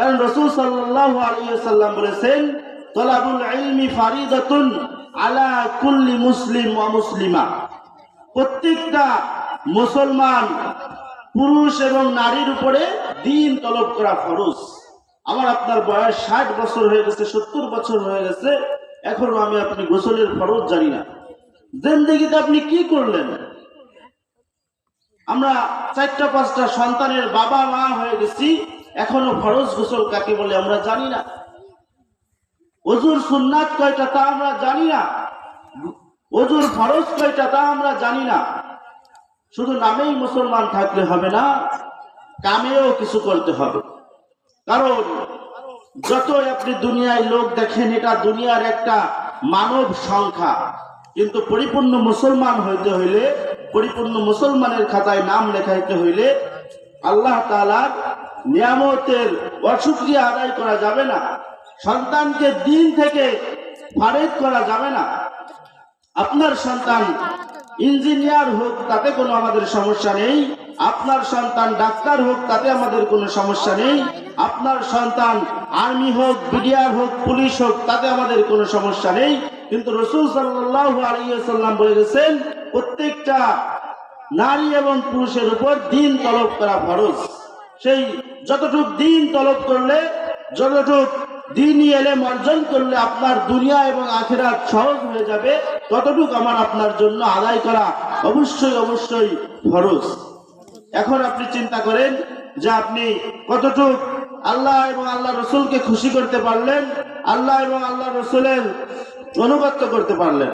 কারণ রসুল সাল্লাল্লাহু আলাইহি সাল্লাম বলেছেন, তলাবুল ইলমি ফারিদাতুন আলা কুল্লি মুসলিম ওয়া মুসলিমা। প্রত্যেকটা মুসলমান পুরুষ এবং নারীর উপরে দিন তলব করা ফরজ। আমার আপনার বয়স ষাট বছর হয়ে গেছে, সত্তর বছর হয়ে গেছে, এখনও আমি আপনি গোসলের ফরজ জানি না। জিন্দগিতে আপনি কি করলেন? আমরা চারটা পাঁচটা সন্তানের বাবা মা হয়ে গেছি এখনও ফরজ গোসল কাকে বলে আমরা জানি না। অজুর সুন্নাত কয়টা তা আমরা জানি না। অজুর ফরজ কয়টা তা আমরা জানি না। শুধু নামেই মুসলমান থাকলে হবে না, কামেও কিছু করতে হবে। কারণ যত আপনি দুনিয়ায় লোক দেখেন, এটা দুনিয়ার একটা মানব সংখ্যা। কিন্তু পরিপূর্ণ মুসলমান হইতে হইলে, পরিপূর্ণ মুসলমানের খাতায় নাম লেখাইতে হইলে আল্লাহ তালার নিয়ামতের অসুক্রিয়া আদায় করা যাবে না। সন্তানকে দিন থেকে ফারেক করা যাবে না। আপনার সন্তান ইঞ্জিনিয়ার হোক, তাতে কোনো আমাদের সমস্যা নেই। আপনার সন্তান ডাক্তার হোক, তাতে আমাদের কোনো সমস্যা নেই। আপনার সন্তান আর্মি হোক, বিডিআর হোক, পুলিশ হোক, তাতে আমাদের কোনো সমস্যা নেই। কিন্তু রসুল সাল্লাহ আলিয়াল্লাম বলে গেছেন, প্রত্যেকটা নারী এবং পুরুষের উপর দিন তলব করা ফরজ। সেই যতটুক দিন তলব করলে, যতটুক দিনই এলে অর্জন করলে আপনার দুনিয়া এবং আখেরাত সহজ হয়ে যাবে, ততটুক আমার আপনার জন্য আদায় করা অবশ্যই অবশ্যই ফরজ। এখন আপনি চিন্তা করেন যে আপনি কতটুক আল্লাহ এবং আল্লাহ রসুলকে খুশি করতে পারলেন, আল্লাহ এবং আল্লাহ রসুলের অনুগত্য করতে পারলেন।